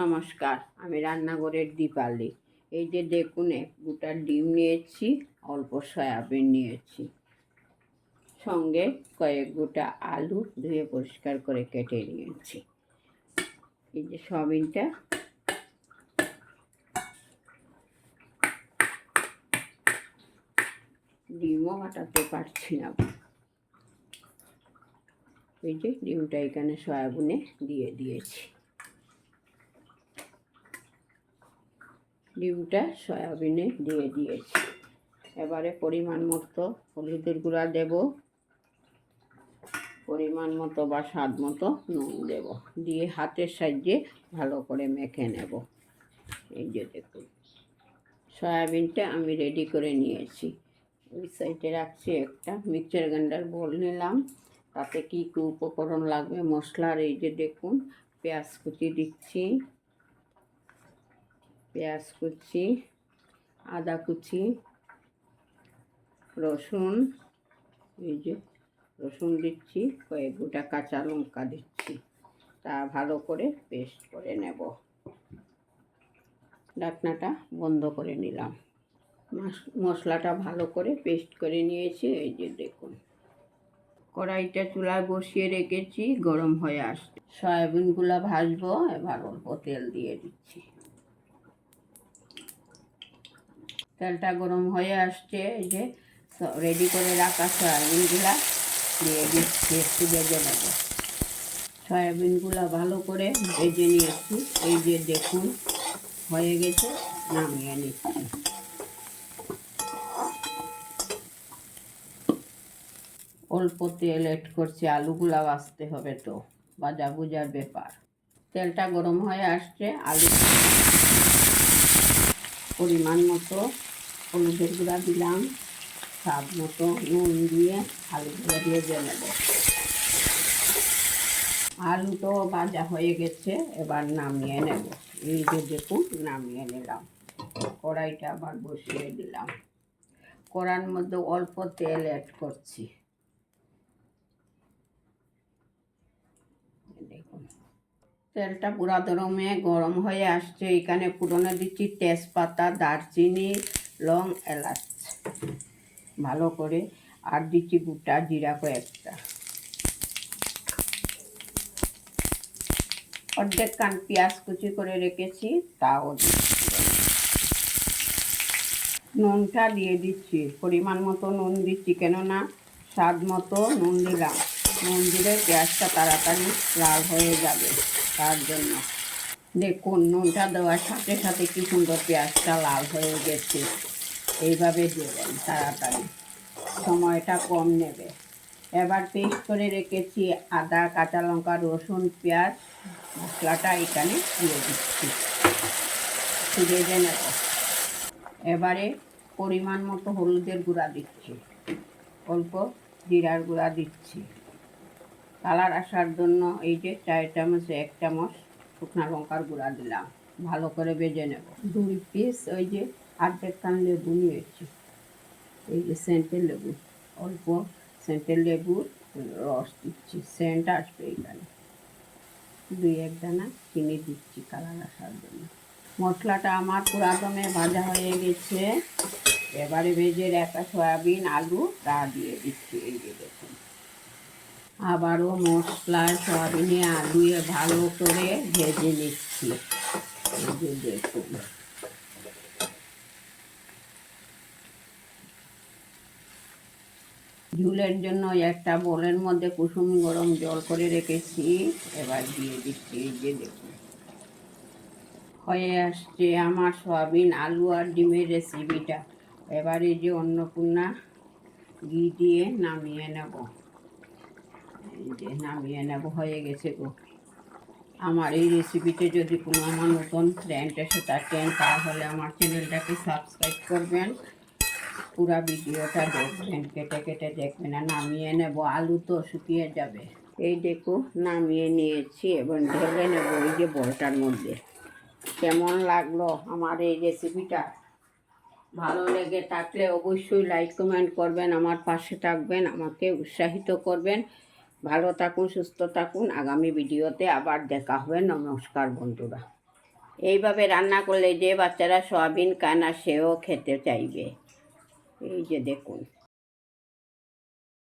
নমস্কার, আমি রান্নাঘরের দীপালি। এই যে দেখুন, এক গোটা ডিম নিয়েছি, অল্প সয়াবিন নিয়েছি। সঙ্গে কয়েক গোটা আলু ধুয়ে পরিষ্কার করে কেটে নিয়েছি। এই যে সয়াবিনটা। ডিমও কাটাতে পারছি না। এই যে ডিমটা এখানে সয়াবিনে দিয়ে দিয়েছি। ডিমটা সয়াবিনে দিয়ে দিয়েছি। এবারে পরিমাণ মতো হলুদের গুঁড়া দেব। পরিমাণ মতো বা স্বাদ মতো নুন দেব। দিয়ে হাতের সাহায্যে ভালো করে মেখে নেব। এই যে দেখুন, সয়াবিনটা আমি রেডি করে নিয়েছি। ওই সাইডে রাখছি একটা মিক্সার গ্রাইন্ডার বল নিলাম। তাতে কী কী উপকরণ লাগবে? মশলার এই যে দেখুন, পেঁয়াজ কুচি দিচ্ছি। পেঁয়াজ কুচি, আদা কুচি, রসুন, এই যে রসুন দিচ্ছি, কয়েক গোটা কাঁচা লঙ্কা দিচ্ছি। তা ভালো করে পেস্ট করে নেব। ডাকনাটা বন্ধ করে নিলাম। মশলাটা ভালো করে পেস্ট করে নিয়েছি, এই যে দেখুন। কড়াইটা চুলায় বসিয়ে রেখেছি, গরম হয়ে আসছে। সয়াবিনগুলো ভাজবো, এবার অল্প তেল দিয়ে দিচ্ছি। তেলটা গরম হয়ে আসছে, এই যে রেডি করে রাখা সয়াবিনগুলা। দিয়ে দিচ্ছি, একটু ভেজে নেব। সয়াবিনগুলো ভালো করে ভেজে নিয়েছি। এই যে দেখুন, হয়ে গেছে, নামিয়ে নিচ্ছি। অল্প তেল এড করছি, আলুগুলা বাছতে হবে তো বাজা বুজার ব্যাপার। তেলটা গরম হয়ে আসছে, আলু পরিমাণ মতো হলুদের গুঁড়া দিলাম, স্বাদ মতো নুন দিয়ে আলুগুলো দিয়ে দিয়ে নেব। আলু তো ভাজা হয়ে গেছে, এবার নামিয়ে নেব। এই যে দেখুন, নামিয়ে নিলাম। কড়াইটা আবার বসিয়ে দিলাম। কড়ার মধ্যে অল্প তেল অ্যাড করছি দেখুন তেলটা পুরা গরমে গরম হয়ে আসছে। এখানে পুরনো দিচ্ছি তেজপাতা, দারচিনি, লং, এলাচ। ভালো করে আর দিচ্ছি গোটা জিরা কয়েকটা। অর্ধেক কান পেঁয়াজ কুচি করে রেখেছি, তাও নুনটা দিয়ে দিচ্ছি, পরিমাণ মতো নুন দিচ্ছি, কেননা স্বাদ মতো নুন দিলাম। নুন দিলে পেঁয়াজটা তাড়াতাড়ি লাল হয়ে যাবে। তার জন্য। দেখুন, নুনটা দেওয়ার সাথে সাথে কি সুন্দর পেঁয়াজটা লাল হয়ে গেছে। এইভাবে দেবেন তাড়াতাড়ি। সময়টা কম নেবে। এবার পেস্ট করে রেখেছি আদা, কাঁচা লঙ্কা, রসুন, পেঁয়াজ। মশলাটা এখানে দিয়ে দিচ্ছি। ভেজে নেব এবারে পরিমাণ মতো হলুদের গুঁড়া দিচ্ছি। অল্প জিরার গুঁড়া দিচ্ছি। কালার আসার জন্য এই যে চার চামচে, এক চামচ শুকনা লঙ্কার গুঁড়া দিলাম। ভালো করে বেজে নেব। দুই পিস ওই যে আর্ধেক কান লেবু নিয়েছি। এই যে সেন্টের লেবু, অল্প সেন্টের লেবুর রস দিচ্ছি। সেন্ট আসবে এখানে। দুই এক দানা চিনি দিচ্ছি কালার আসার জন্য। মশলাটা আমার পুরাতনে ভাজা হয়ে গেছে। এবারে ভেজে একটা সয়াবিন, আলু তা দিয়ে দিচ্ছি। এই যে দেখুন। আবারও মশলা, সয়াবিনে আলুয়ে ভালো করে ভেজে নিচ্ছি। ঝুলের জন্য একটা বোলের মধ্যে কুসুম গরম জল করে রেখেছি। এবার দিয়ে দিচ্ছি যে দেখুন। হয়ে আসছে আমার সয়াবিন আলু আর ডিমের রেসিপিটা এবারে যে অন্নপূর্ণা ঘি দিয়ে নামিয়ে নেব। যে নামিয়ে নেব, হয়ে গেছে গো। আমার এই রেসিপিতে যদি কোনো আমার নতুন ফ্রেন্ড এসে থাকেন, তাহলে আমার চ্যানেলটাকে সাবস্ক্রাইব করবেন। পুরা ভিডিওটা দেখবেন, কেটে কেটে দেখবেন আর নামিয়ে নেব। আলু তো শুকিয়ে যাবে। এই দেখো, নামিয়ে নিয়েছি এবং ঢেলে নেব এই যে বলটার মধ্যে। কেমন লাগল আমার এই রেসিপিটা ভালো লেগে থাকলে অবশ্যই লাইক কমেন্ট করবেন, আমার পাশে থাকবেন, আমাকে উৎসাহিত করবেন। ভালো থাকুন, সুস্থ থাকুন। আগামী ভিডিওতে আবার দেখা হবে। নমস্কার বন্ধুরা। এইভাবে রান্না করলে যে বাচ্চারা সয়াবিন, কানা, সেও খেতে চাইবে। এই যে দেখুন।